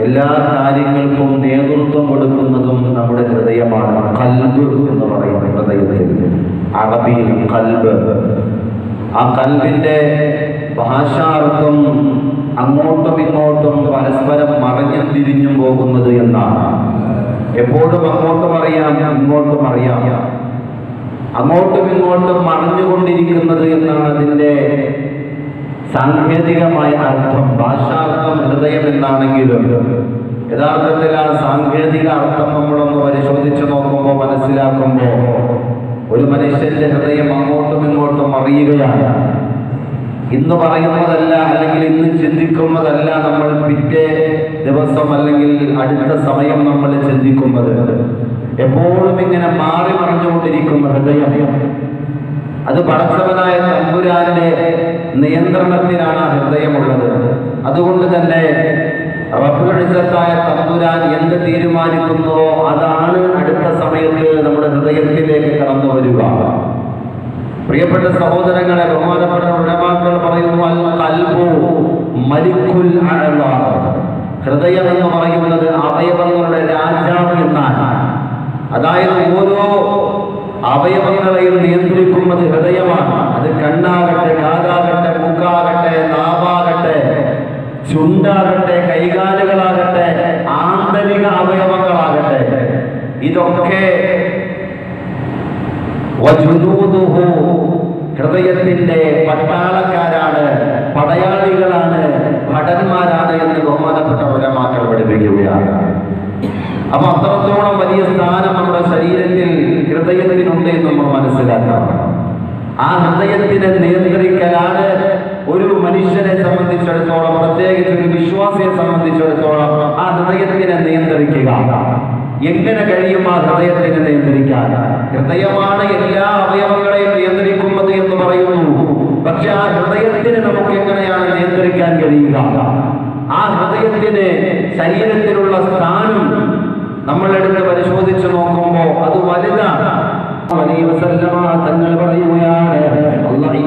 എല്ലാ കാര്യങ്ങൾക്കും നേതൃത്വം കൊടുക്കുന്നതും നമ്മുടെ ഹൃദയമാണ്. കൽബ് എന്ന് പറയുന്ന ഹൃദയത്തിൽ. അറബിയിൽ കൽബ്. ആ കൽബിന്റെ ഭാഷാർത്ഥം അങ്ങോട്ടും ഇങ്ങോട്ടും പരസ്പരം മറിഞ്ഞും തിരിഞ്ഞും പോകുന്നത് എന്നാണ് എപ്പോഴും അങ്ങോട്ടും അറിയാം ഇങ്ങോട്ടും അറിയാം. അങ്ങോട്ടും ഇങ്ങോട്ടും മറിഞ്ഞുകൊണ്ടിരിക്കുന്നത് എന്നാണ് അതിന്റെ സാങ്കേതികമായ അർത്ഥം ഭാഷാർത്ഥം ഹൃദയം എന്നാണെങ്കിലും യഥാർത്ഥത്തിൽ ആ സാങ്കേതിക അർത്ഥം നമ്മളൊന്ന് പരിശോധിച്ചു നോക്കുമ്പോൾ മനസ്സിലാക്കുമ്പോൾ ഒരു മനുഷ്യന്റെ ഹൃദയം അങ്ങോട്ടും ഇങ്ങോട്ടും അറിയുകയാണ്. ഇന്ന് പറയുന്നതല്ല അല്ലെങ്കിൽ ഇന്ന് ചിന്തിക്കുന്നതല്ല നമ്മൾ പിറ്റേ ദിവസം അല്ലെങ്കിൽ അടുത്ത സമയം നമ്മൾ ചിന്തിക്കുന്നത്. എപ്പോഴും ഇങ്ങനെ മാറി മറിഞ്ഞുകൊണ്ടിരിക്കുന്ന ഹൃദയം. അത് പടച്ചവനായ തമ്പുരാന്റെ നിയന്ത്രണത്തിലാണ് ഹൃദയമുള്ളത്. അതുകൊണ്ട് തന്നെ റബ്ബുലിസത്തായ തമ്പുരാൻ എന്ത് തീരുമാനിക്കുന്നുവോ അതാണ് അടുത്ത സമയത്ത് നമ്മുടെ ഹൃദയത്തിലേക്ക് കടന്നു വരിക. പ്രിയപ്പെട്ട സഹോദരങ്ങളെ ബഹുമാനപ്പെട്ട ഉടമാക്കൾ പറയുന്നു അൽ കൽബു മലിക്കുൽ. ഹൃദയം എന്ന് പറയുന്നത് അവയവങ്ങളുടെ രാജാവ് എന്നാണ്. അതായത് ഓരോ അവയവങ്ങളെയും നിയന്ത്രിക്കുന്നത് ഹൃദയമാണ്. അത് കണ്ണാകട്ടെ കാതാകട്ടെ മൂക്കാകട്ടെ നാവാകട്ടെ ചുണ്ടാകട്ടെ കൈകാലുകളാകട്ടെ ആന്തരിക അവയവങ്ങളാകട്ടെ. ഇതൊക്കെ ഹൃദയത്തിന്റെ പട്ടാളക്കാരാണ് പടയാളികളാണ് ഭടന്മാരാണ് എന്ന് ബഹുമാനപ്പെട്ട ഉലമാക്കൾ പഠിപ്പിക്കുകയാണ്. അപ്പൊ അത്രത്തോളം വലിയ സ്ഥാനം നമ്മുടെ ശരീരത്തിൽ ഹൃദയത്തിനുണ്ട് എന്ന് നമ്മൾ മനസ്സിലാക്കണം. ആ ഹൃദയത്തിനെ നിയന്ത്രിക്കലാണ് ഒരു മനുഷ്യനെ സംബന്ധിച്ചിടത്തോളം പ്രത്യേകിച്ച് ഒരു വിശ്വാസിയെ സംബന്ധിച്ചിടത്തോളം ആ ഹൃദയത്തിനെ നിയന്ത്രിക്കുക. എങ്ങനെ കഴിയും ആ ഹൃദയത്തിനെ നിയന്ത്രിക്കാൻ? ഹൃദയമാണ് എല്ലാ അവയവങ്ങളെയും നിയന്ത്രിക്കുന്നത് എന്ന് പറയുന്നു. പക്ഷെ ആ ഹൃദയത്തിന് നമുക്ക് എങ്ങനെയാണ് നിയന്ത്രിക്കാൻ കഴിയുക? ആ ഹൃദയത്തിന് ശരീരത്തിലുള്ള സ്ഥാനം നമ്മളെടുത്ത് പരിശോധിച്ച് നോക്കുമ്പോൾ അത് വലുതാണ്. തങ്ങൾ പറയുകയാണ് അല്ലാഹ്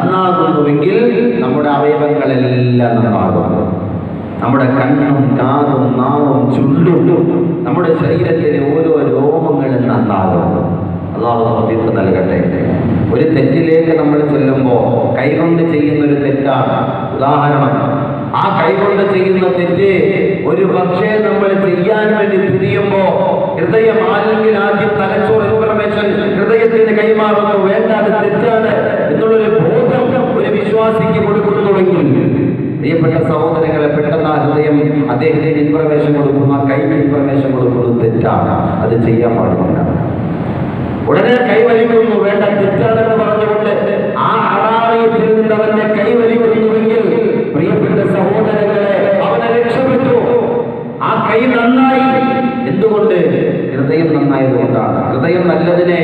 നന്നാകുന്നുവെങ്കിൽ നമ്മുടെ അവയവങ്ങളെല്ലാം നന്നാകും. നമ്മുടെ കണ്ണും കാതും നാവും ചുണ്ടും നമ്മുടെ ശരീരത്തിലെ ഓരോ രോമങ്ങളും നന്നാകും. അള്ളാഹു നൽകട്ടെ. ഒരു തെറ്റിലേക്ക് നമ്മൾ ചെല്ലുമ്പോൾ കൈകൊണ്ട് ചെയ്യുന്ന ഒരു തെറ്റാണ്. ഉദാഹരണം ആ കൈകൊണ്ട് ചെയ്യുന്ന തെറ്റ് ഒരു പക്ഷേ നമ്മൾ ചെയ്യാൻ വേണ്ടി തിരിയുമ്പോ ഹൃദയം അല്ലെങ്കിൽ ആദ്യം തലച്ചോർ ഇൻഫർമേഷൻ ഹൃദയത്തിന് കൈമാറുന്നു. വേണ്ട തെറ്റാണ്. വിശ്വാസിക്ക് കൊടുക്കുന്നുവെങ്കിൽ പ്രിയപ്പെട്ട സഹോദരങ്ങളെ പെട്ടെന്ന് ആ ഹൃദയം അദ്ദേഹത്തിന് ഇൻഫർമേഷൻ കൊടുക്കുന്നു കൈക്ക് ഇൻഫർമേഷൻ കൊടുക്കുന്നത് തെറ്റാണ്. അത് ചെയ്യാൻ പാടില്ല. ഉടനെ കൈവലിക്കുന്നു വേണ്ട തെറ്റാണെന്ന് പറഞ്ഞുകൊണ്ട് ആ അടാറിയത്തിൽ നിന്ന് അവന്റെ കൈവലിക്കുന്നുവെങ്കിൽ പ്രിയപ്പെട്ട സഹോദരങ്ങളെ അവനെ രക്ഷപ്പെട്ടു. ആ കൈ നന്നായി. എന്തുകൊണ്ട്? ഹൃദയം നന്നായതുകൊണ്ടാണ്. ഹൃദയം നല്ലതിനെ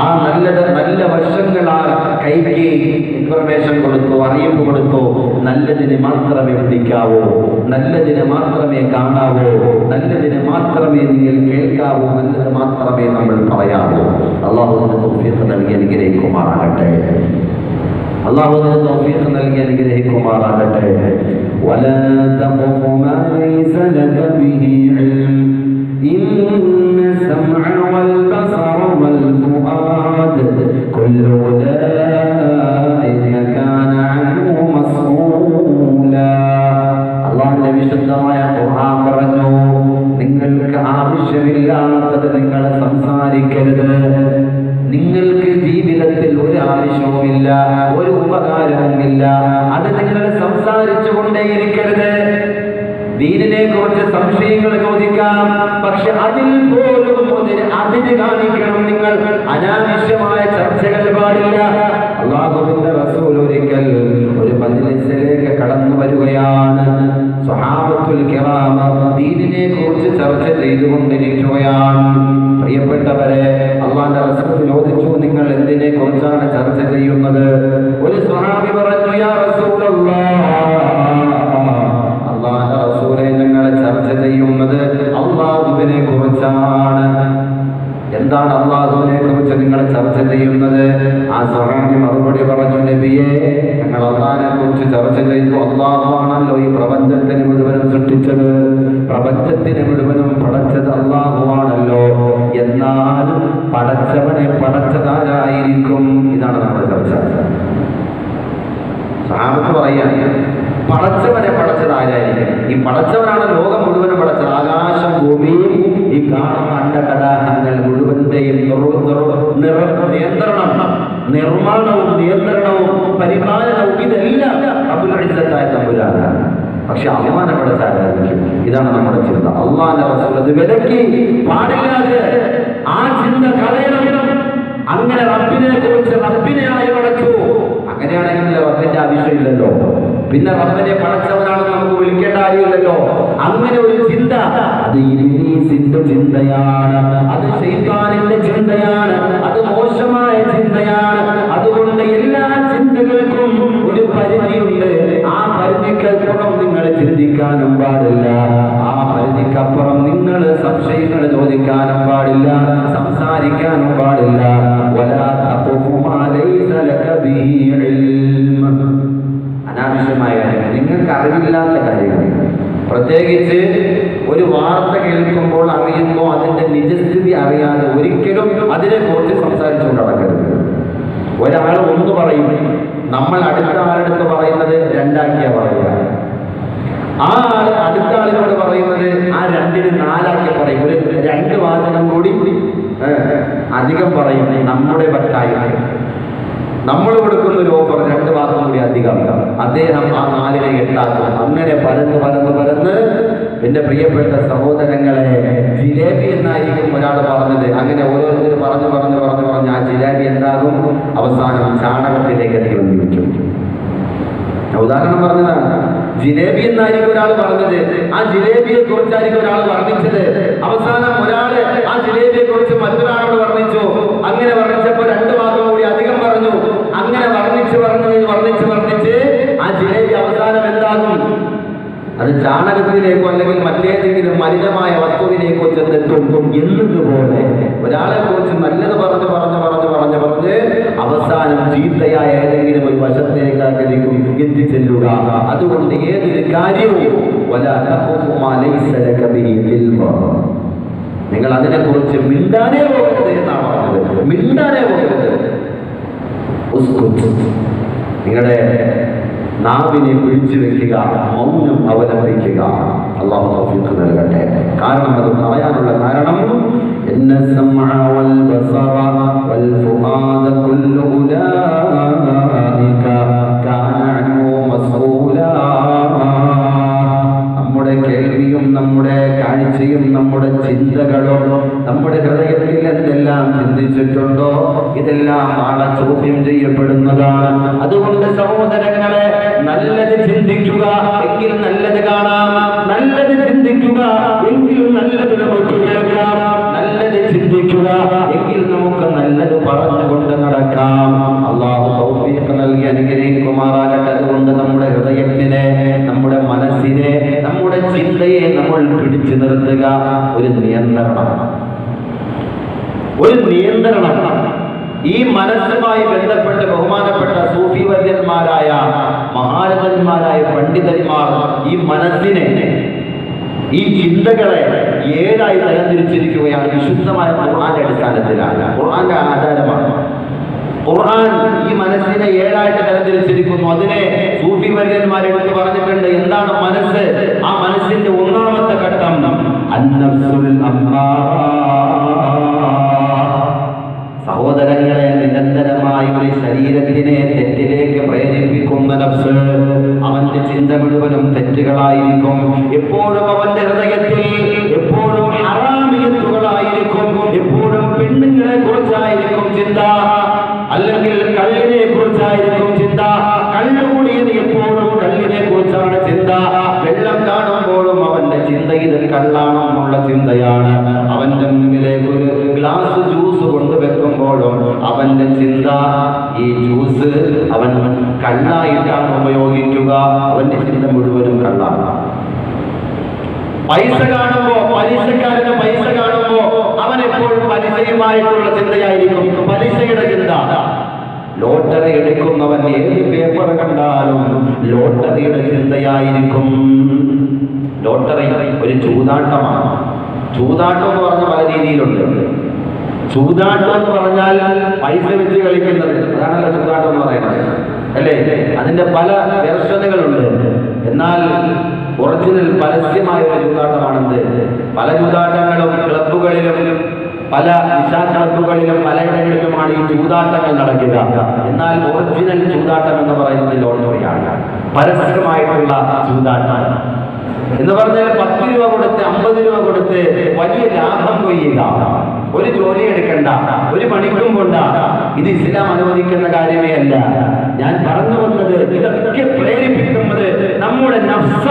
ആ നല്ലത് നല്ല വശങ്ങൾ ആ കൈക്ക് ഇൻഫർമേഷൻ കൊടുത്തു അറിയിപ്പ് കൊടുത്തു നല്ലതിനെ മാത്രമേ പിടിക്കാവൂ നല്ലതിനെ മാത്രമേ കാണാവൂ നല്ലതിനെ മാത്രമേ നിങ്ങൾ കേൾക്കാവൂ നല്ലത് മാത്രമേ നമ്മൾ പറയാവൂ അള്ളാഹുവിന് തൗഫീഖ് നൽകി അനുഗ്രഹിക്കുമാറാകട്ടെ അള്ളാഹുവിന് തൗഫീഖ് നൽകി അനുഗ്രഹിക്കുമാറാകട്ടെ ولا تقف ما ليس لك به علم إن السمع والبصر والفؤاد كل أولئك നിങ്ങൾ സംസാരിക്കരുത്. നിങ്ങൾക്ക് ജീവിതത്തിൽ ഒരു ആവശ്യവുമില്ല ഒരു ഉപകാരവുമില്ല. അത് നിങ്ങൾ സംസാരിച്ചു കൊണ്ടേയിരിക്കരുത് ദീനിനെ കുറിച്ച് സംശയങ്ങൾ ചോദിക്കാം പക്ഷെ അതിൽ പോലും അതിന് കാണിക്കണം നിങ്ങൾ. അനാവശ്യമായ ചർച്ചകൾ പാടില്ല. അള്ളാഹുവിന്റെ റസൂൽ ഒരിക്കൽ ഒരു മജ്ലിസിലേക്ക് കടന്നു വരികയാണ്. സ്വഹാബത്തുൽ കിറാമ ദീനിനെ കുറിച്ച് ചർച്ച ചെയ്തുകൊണ്ടിരിക്കുകയാണ്. പ്രിയപ്പെട്ടവരെ അള്ളാന്റെ റസൂൽ ചോദിച്ചു നിങ്ങൾ എന്തിനെ കുറിച്ചാണ് ചർച്ച ചെയ്യുന്നത്? ഒരു സ്വഹാബി പറഞ്ഞു സാമത്ത് പറയുക പടച്ചവനെ പടച്ചത് ആരായിരിക്കും? ഈ പടച്ചവനാണ് ലോകം മുഴുവനും പടച്ചത്. ആകാശം ഭൂമിയും ഈ കാണുന്ന അണ്ടകടാഹങ്ങൾ മുഴുവന്റെയും നിയന്ത്രണം നിർമ്മാണവും നിയന്ത്രണവും പരിപാലനവും ഇതെല്ലാം അബുലഴിച്ചതായ തമ്പുരാനാണ്. പക്ഷെ അള്ളാനെ പടച്ച ആരാധിക്കും ഇതാണ് നമ്മുടെ ചിന്ത. അള്ളാന്റെ റസൂൽ അത് വിലക്കി പാടില്ലാതെ ആ ചിന്ത കളയണം അങ്ങനെ റബ്ബിനെ കുറിച്ച് റബ്ബിനെ ആയി പടച്ചു അങ്ങനെയാണെങ്കിൽ റബ്ബിന്റെ ആവശ്യമില്ലല്ലോ. പിന്നെ റബ്ബിനെ പടച്ചവനാണെന്ന് നമുക്ക് വിളിക്കേണ്ട കാര്യമില്ലല്ലോ. അങ്ങനെ ഒരു ചിന്ത അത് ഇബിലീസിന്റെ ചിന്തയാണ്. അത് ശൈത്താനിന്റെ ചിന്തയാണ്. അത് മോശമായ ചിന്തയാണ്. അതുകൊണ്ട് എല്ലാ ചിന്തകൾക്കും ഒരു പരിധിയുണ്ട്. ആ പരിധിക്കപ്പുറം നിങ്ങൾ ചിന്തിക്കാനും പാടില്ല. ആ പരിധിക്കപ്പുറം നിങ്ങൾ സംശയങ്ങൾ ചോദിക്കാനും പാടില്ല സംസാരിക്കാനും പാടില്ല. വലാ നിങ്ങൾക്ക് അറിവില്ലാത്ത കാര്യങ്ങൾ. പ്രത്യേകിച്ച് ഒരു വാർത്ത കേൾക്കുമ്പോൾ അറിയുമ്പോൾ അതിന്റെ നിജസ്ഥിതി അറിയാതെ ഒരിക്കലും അതിനെക്കുറിച്ച് സംസാരിച്ചുകൊണ്ട് നടക്കരുത്. ഒരാൾ ഒന്ന് പറയും നമ്മൾ അടുത്ത ആളെടുത്ത് പറയുന്നത് രണ്ടാക്കിയാ പറയുക. ആ ആൾ അടുത്ത ആളിനോട് പറയുന്നത് ആ രണ്ടിന് നാലാക്കി പറയും. ഒരു രണ്ട് വാചകം കൂടി അധികം പറയും. നമ്മുടെ പറ്റായി നമ്മൾ കൊടുക്കുന്ന ഒരു ഓഫർ രണ്ട് മാസം കൂടി അധികം. അദ്ദേഹം ആ നാലിനെ എട്ടാക്കും. അങ്ങനെ പരന്ന് പരന്ന് പരന്ന് എന്റെ പ്രിയപ്പെട്ട സഹോദരങ്ങളെ ജിലേബി എന്നായിരിക്കും ഒരാൾ പറഞ്ഞത്. അങ്ങനെ ഓരോരുത്തർ പറഞ്ഞു പറഞ്ഞു പറഞ്ഞു പറഞ്ഞ് ആ ജിലേബി എന്താകും? അവസാനം ചാണകത്തിലേക്ക് എത്തി വന്നിരിക്കും ഉദാഹരണം പറഞ്ഞതാണ്. ജിലേബി എന്നായിരിക്കും ഒരാൾ പറഞ്ഞത്. ആ ജിലേബിയെ കുറിച്ചായിരിക്കും ഒരാൾ വർണിച്ചത്. അവസാനം ഒരാൾ ആ ജിലേബിയെ കുറിച്ച് മറ്റൊരാളോട് വർണിച്ചു അങ്ങനെ വർണിച്ചപ്പോൾ രണ്ട് വാക്കും കൂടി അധികം പറഞ്ഞു അങ്ങനെ വർണിച്ച് വർണിച്ച് വർണിച്ച് വർണിച്ച് ആ ജിലേബി അവസാനം എന്താകും അത് ചാണകത്തിലേക്കോ അല്ലെങ്കിൽ മറ്റേതെങ്കിലും മലിനമായ വസ്തുവിലേക്കോ ചെന്നെത്തും എന്നതുപോലെ ഒരാളെ കുറിച്ച് നല്ലത് പറഞ്ഞ് പറഞ്ഞ് പറഞ്ഞ് പറഞ്ഞ് പറഞ്ഞ് അവസാനം ചീത്തയായ ഏതെങ്കിലും ഒരു വശത്തേക്ക് അതിലേക്ക് എത്തിച്ചെല്ലുക. അതുകൊണ്ട് ഏതൊരു കാര്യവും നിങ്ങൾ അതിനെ കുറിച്ച് മിണ്ടാനേ പോകരുത് എന്നാണ് പറഞ്ഞത്. മിണ്ടാനേ പോകരുത്. നിങ്ങളുടെ നാവിനെ പിടിച്ചു വെക്കുക മൗനം അവലംബിക്കുക. അള്ളാഹു തൗഫീഖ് നൽകട്ടെ. കാരണം അത് പറയാനുള്ള കാരണം സമഅ വൽ ബസറ വൽ ഫുആദ കുല്ലു ഉലൈക കാനഉ മസ്ഊലാ. നമ്മുടെ കേൾവിയും നമ്മുടെ കാഴ്ചയും നമ്മുടെ ചിന്തകളും നമ്മുടെ ഹൃദയത്തിൽ എന്തെല്ലാം ചിന്തിച്ചിട്ടുണ്ടോ? ഇതെല്ലാം നാളെ ചോദ്യം ചെയ്യപ്പെടുന്നതാണ്. അതുകൊണ്ട് നല്ലത് ചിന്തിക്കുക എങ്കിൽ നല്ലത് കാണാം. നല്ലത് ചിന്തിക്കുക എങ്കിൽ നല്ലത് നമുക്ക് കേൾക്കാം. നല്ലത് ചിന്തിക്കുക എങ്കിൽ നമുക്ക് നല്ലത് പറഞ്ഞുകൊണ്ട് നടക്കാം. അള്ളാഹു തൗഫീഖ് നൽകി അനുഗ്രഹിക്കുമാറാകട്ടെ. അതുകൊണ്ട് നമ്മുടെ ഹൃദയത്തിനെ നമ്മുടെ മനസ്സിനെ നമ്മുടെ ചിന്തയെ നമ്മൾ പിടിച്ചു നിർത്തുക. ഒരു നിയന്ത്രണം. ഒരു നിയന്ത്രണം. ഈ മനസ്സുമായി ബന്ധപ്പെട്ട് ബഹുമാനപ്പെട്ട സൂഫി വര്യന്മാരായ മഹാരഥന്മാരായ പണ്ഡിതന്മാർ ഈ മനസ്സിനെ ഈ ചിന്തകളെ ഏഴായി തരംതിരിച്ചിരിക്കുകയാണ് വിശുദ്ധമായ ഖുർആന്റെ അടിസ്ഥാനത്തിലാണ്. ഖുർആന്റെ ആധാരമാണ്. ഖുർആൻ ഈ മനസ്സിനെ ഏഴായിട്ട് തരംതിരിച്ചിരിക്കുന്നു. അതിനെ സൂഫി വര്യന്മാരെ എടുത്ത് പറഞ്ഞിട്ടുണ്ട്. എന്താണ് മനസ്സ്? ആ മനസ്സിന്റെ ഒന്നാമത്തെ ഘട്ടം അന്നസുൽ അമ്മാറ. ഗ്ലാസ് ജ്യൂസ് കൊണ്ടുവെക്കുമ്പോഴും അവന്റെ ചിന്ത ഈ ജ്യൂസ് അവൻ കള്ളായിട്ടാണ് ഉപയോഗിക്കുക. അവന്റെ ചിന്ത മുഴുവനും കള്ളാണ്. പൈസ കാണുമ്പോ പലിശക്കാരന് പൈസ കാണുമ്പോ അവൻ എപ്പോഴും പലിശയുമായിട്ടുള്ള ചിന്തയായിരിക്കും. പലിശയുടെ ചിന്ത. ലോട്ടറി എടുക്കുന്നവൻ ഏത് പേപ്പർ കണ്ടാലും ലോട്ടറിയുടെ ചിന്തയായിരിക്കും. ലോട്ടറി ഒരു ചൂതാട്ടമാണ്. ചൂതാട്ടം എന്ന് പറഞ്ഞ പല രീതിയിലുണ്ട്. ചൂതാട്ടം എന്ന് പറഞ്ഞാൽ പൈസ വെച്ച് കളിക്കുന്നത്. അതാണല്ലോ ചൂതാട്ടം എന്ന് പറയുന്നത്. അല്ലേ? അതിന്റെ പല വെർഷനുകളുണ്ട് എന്നാൽ ഒറിജിനൽ പരസ്യമായ ഒരു ചൂതാട്ടമാണെന്ത് പല ചൂതാട്ടങ്ങളും ക്ലബുകളിലും പല നിശാ ക്ലബുകളിലും പലയിടങ്ങളിലുമാണ് ഈ ചൂതാട്ടങ്ങൾ നടക്കുക. എന്നാൽ ഒറിജിനൽ ചൂതാട്ടം എന്ന് പറയുന്നത് ലോട്ടറിയാണ്. പരസ്യമായിട്ടുള്ള ചൂതാട്ടം എന്ന് പറഞ്ഞാൽ പത്ത് രൂപ കൊടുത്ത് അമ്പത് രൂപ കൊടുത്ത് വലിയ ലാഭം കൊയ്യുക. ഒരു ജോലി എടുക്കണ്ട ഒരു പണിക്കും കൊണ്ട ഇത് ഇസ്ലാം അനുവദിക്കുന്ന കാര്യമേ അല്ല ഞാൻ പറഞ്ഞു വന്നത് ഇതൊക്കെ പ്രേരിപ്പിക്കുന്നത് നമ്മുടെ നഫ്സ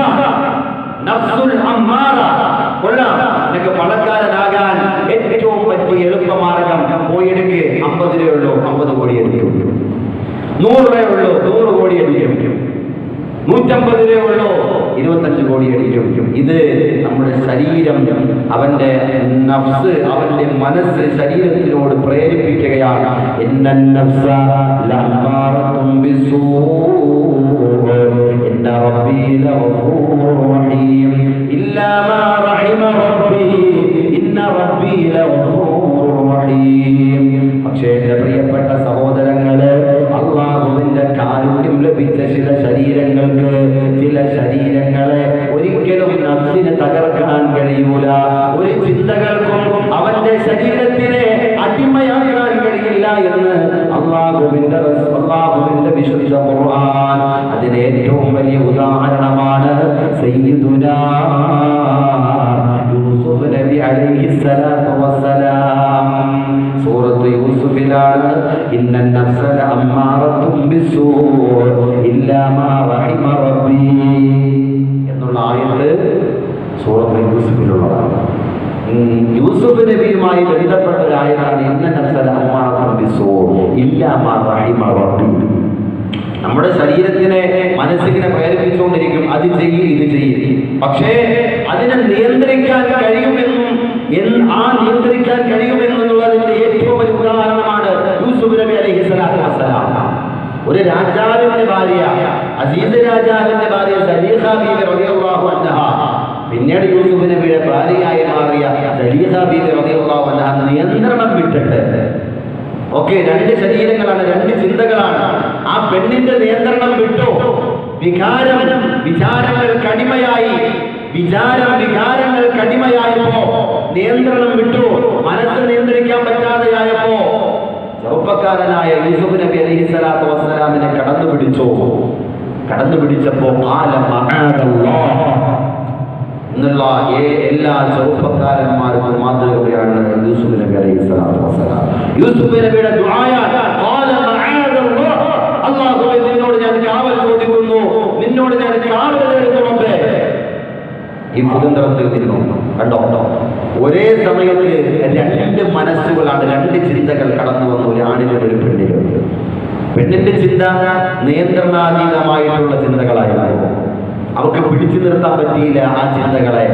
നഫ്സുൽ അമ്മാറ. കൊള്ളാം. നിനക്ക് പണക്കാരനാകാൻ ഏറ്റവും പറ്റിയ എളുപ്പമാർഗം പോയെടുക്ക് അമ്പത് രൂപയുള്ളൂ അമ്പത് കോടി എടുക്കും. നൂറ് രൂപയുള്ളൂ നൂറ് കോടി എടുക്കും. നൂറ്റമ്പത് രൂപയുള്ളൂ ഇരുപത്തഞ്ച് കോടി അടിക്കും ഇത് നമ്മുടെ ശരീരം അവന്റെ നഫ്സ് അവന്റെ മനസ്സ് ശരീരത്തിനോട് പ്രേരിപ്പിക്കുകയാണ്. പക്ഷേ എന്റെ പ്രിയപ്പെട്ട സഹോദരങ്ങൾ അള്ളാഹുവിന്റെ കാരുണ്യം ലഭിച്ച ചില ശരീരങ്ങൾക്ക് ഏറ്റവും വലിയ ഉദാഹരണമാണ് സയ്യിദുനാ യൂസുഫ് നബി സൂറത്ത് യൂസുഫിലാണ് ഇന്ന അമ്മാറത്തും ഇല്ലാ മാ റഹിമ റബ്ബി. എന്നുള്ള ആയത്ത് സൂറത്ത് യൂസുഫിലുള്ളതാണ്. യൂസുഫ് നബിയുമായി ബന്ധപ്പെട്ട ഒരു ഇന്ന നഫ്സല അമ്മാറത്തും ഇല്ലാ മാ റഹിമ റബ്ബി. നമ്മുടെ ശരീരത്തിനെ മനസ്സിനെ പ്രേരിപ്പിച്ചുകൊണ്ടിരിക്കും. അത് ചെയ്യും ഇത് ചെയ്യും. പക്ഷേ അതിനെ നിയന്ത്രിക്കാൻ കഴിയുമെന്നും ആ നിയന്ത്രിക്കാൻ കഴിയുമെന്നുള്ളതിന്റെ ഏറ്റവും വലിയ ഉദാഹരണമാണ് യൂസുഫ് നബി അലൈഹി സ്വലാത്തു ഒരു രാജാവിന്റെ ഭാര്യ അസീസ് രാജാവിന്റെ ഭാര്യ സലീഹ ബീബി റളിയല്ലാഹു അൻഹ. പിന്നീട് യൂസുഫ് നബിയുടെ ഭാര്യയായി മാറിയ സലീഹ ബീബി റളിയല്ലാഹു അൻഹ നിയന്ത്രണം വിട്ടിട്ട്. ഓക്കെ രണ്ട് ശരീരങ്ങളാണ് രണ്ട് ചിന്തകളാണ്. പെണ്ണിന്റെ നിയന്ത്രണം വിട്ടു. വികാരം വിചാരങ്ങൾ കടിമയായി. വിചാരം വികാരങ്ങൾ കടിമയായപ്പോ നിയന്ത്രണം വിട്ടു. മനസ്സ് നിയന്ത്രിക്കാൻ പറ്റാതെയായപ്പോ ചെറുപ്പക്കാരനായ യൂസുഫ് നബി അലൈഹി സ്വലാത്തു വസ്സലാമിനെ കടന്നു പിടിച്ചു. കടന്നു പിടിച്ചപ്പോ എന്നുള്ള എല്ലാ ചെറുപ്പക്കാരന്മാർക്കും മാതൃകയാണ് യൂസുഫ് നബി അലൈഹി സ്വലാത്തു വസ്സലാം. യൂസുഫ് നബിയുടെ ദുആയാണ്. ഈ കുതന്ത്രത്തിൽ നിന്നും കണ്ടോ ഒരേ സമയത്ത് രണ്ട് മനസ്സുകളാണ് രണ്ട് ചിന്തകൾ കടന്നു വന്ന ഒരു ആണിനും ഒരു പെണ്ണിനും പെണ്ണിന്റെ ചിന്ത നിയന്ത്രണാതീതമായിട്ടുള്ള ചിന്തകളായിരുന്നു. അവർക്ക് പിടിച്ചു നിർത്താൻ പറ്റിയില്ല ആ ചിന്തകളെ.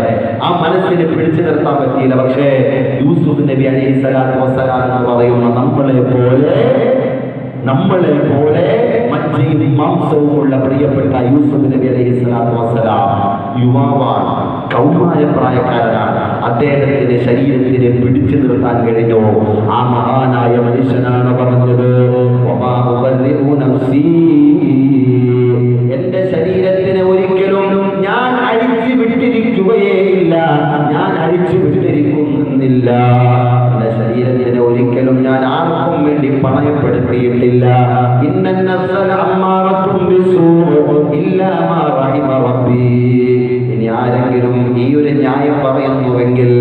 ആ മനസ്സിനെ പിടിച്ചു നിർത്താൻ പറ്റിയില്ല. പക്ഷേ യൂസുഫ് നബി അലൈഹി സ്വലാത്തു വസ്സലാം എന്ന് പറയുന്ന നമ്മളെ പോലെ നമ്മളെ പോലെ മറ്റേ മാംസവുമുള്ള പ്രിയപ്പെട്ട യൂസുഫ് നബി അലൈഹി സ്വലാത്തു വസ്സലാം യുവാവാണ് കൗമാര പ്രായക്കാരനാണ് അദ്ദേഹത്തിന്റെ ശരീരത്തിനെ പിടിച്ചു നിർത്താൻ കഴിഞ്ഞോ? ആ മഹാനായ മനുഷ്യനാണ് പറഞ്ഞത്. "വമാ ഉബർരിഉ എന്റെ ശരീരത്തിനെ ഒരിക്കലും ഞാൻ അഴിച്ചു വിട്ടിരിക്കുകയേയില്ല ഞാൻ അഴിച്ചു വിട്ടിരിക്കുന്നില്ല. എന്റെ ശരീരത്തിന് ഞാൻ ആർക്കും വേണ്ടി പണയപ്പെടുത്തി ഉൾപ്പെടുത്തിയിട്ടില്ല ഇന്നൻ നഫ്സല അമ്മാറത്തും ബിസ്സൂഇ ഇല്ലാ മാ റഹിമ റബ്ബി. ഇനി ആരെങ്കിലും ഈ ഒരു ന്യായം പറയുന്നുവെങ്കിൽ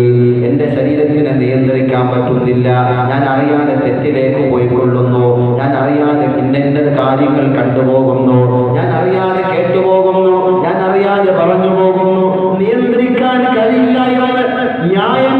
എന്റെ ശരീരത്തിനെ നിയന്ത്രിക്കാൻ പറ്റുന്നില്ല. ഞാൻ അറിയാതെ തെറ്റിലേക്ക് പോയിക്കൊള്ളുന്നു. ഞാൻ അറിയാതെ ഇന്നെ കാര്യങ്ങൾ കണ്ടുപോകുന്നു. ഞാൻ അറിയാതെ കേട്ടുപോകുന്നു. ഞാൻ അറിയാതെ പറഞ്ഞു പോകുന്നു നിയന്ത്രിക്കാൻ കഴിയില്ല ന്യായം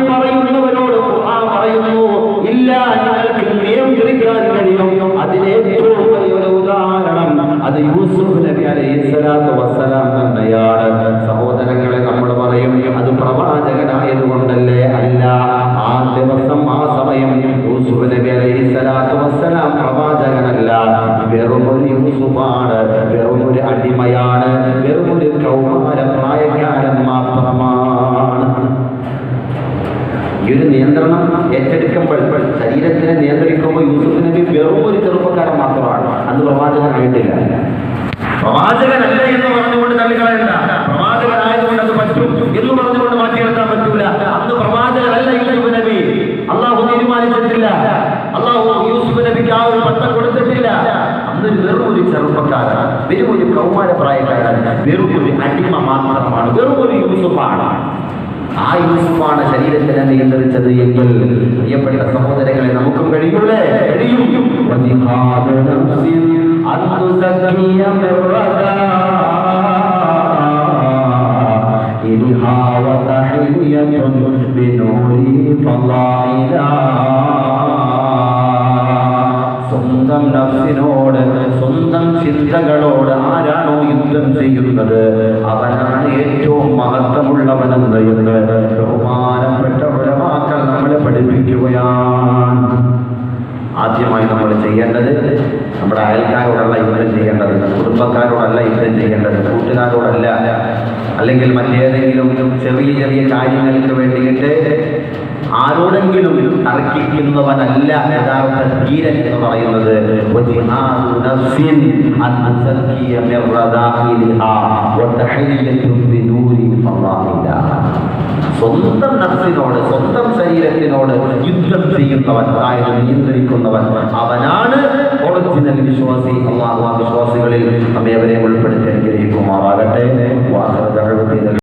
ശരീരത്തിനെ നിയന്ത്രിക്കുമ്പോൾ യൂസുഫ് നബി വെറും ഒരു ചെറുപ്പക്കാരൻ മാത്രമാണ് അന്ന് പ്രവാചകനായിട്ടില്ല പ്രവാചകനല്ല എന്ന് പറഞ്ഞുകൊണ്ട് തള്ളിക്കളയണ്ട. പ്രവാചകനായതുകൊണ്ട് അത് പറ്റും എന്ന് പറഞ്ഞുകൊണ്ട് മാറ്റിയെടുക്കാൻ പറ്റൂല. അന്ന് പ്രവാചകനല്ല യൂസുഫ് നബി. അള്ളാഹു തീരുമാനിച്ചിട്ടില്ല. അള്ളാഹു യൂസുഫ് നബിക്ക് ആ ഒരു പട്ടം കൊടുത്തിട്ടില്ല. അന്ന് വെറും ഒരു ചെറുപ്പക്കാരൻ വെറും ഒരു കൗമാര പ്രായക്കാരൻ വെറും ഒരു അടിമ മാത്രമാണ്. വെറും ഒരു യൂസുഫാണ്. ആ യൂസുഫാണ് ശരീരത്തിനെ നിയന്ത്രിച്ചത് എങ്കിൽ പ്രിയപ്പെട്ട സഹോദരങ്ങളെ നമുക്കും കഴിയൂലേ? കഴിയും. യുദ്ധം ചെയ്യേണ്ടത് കൂട്ടുകാരോടല്ല അല്ലെങ്കിൽ മറ്റേതെങ്കിലും ചെറിയ ചെറിയ കാര്യങ്ങൾക്ക് വേണ്ടിയിട്ട് ആരോടെങ്കിലും തർക്കിക്കുന്നവനല്ല യഥാർത്ഥ ധീരൻ എന്ന് പറയുന്നത്. സ്വന്തം നഫ്സിനോട് സ്വന്തം ശരീരത്തിനോട് യുദ്ധം ചെയ്യുന്നവൻ അതായത് നിയന്ത്രിക്കുന്നവൻ അവനാണ് ഒറിജിനൽ വിശ്വാസി അള്ളാഹു വിശ്വാസികളിൽ അമ്മയവരെ ഉൾപ്പെടുത്തി അനുഗ്രഹിക്കുമാറാകട്ടെ വാഹന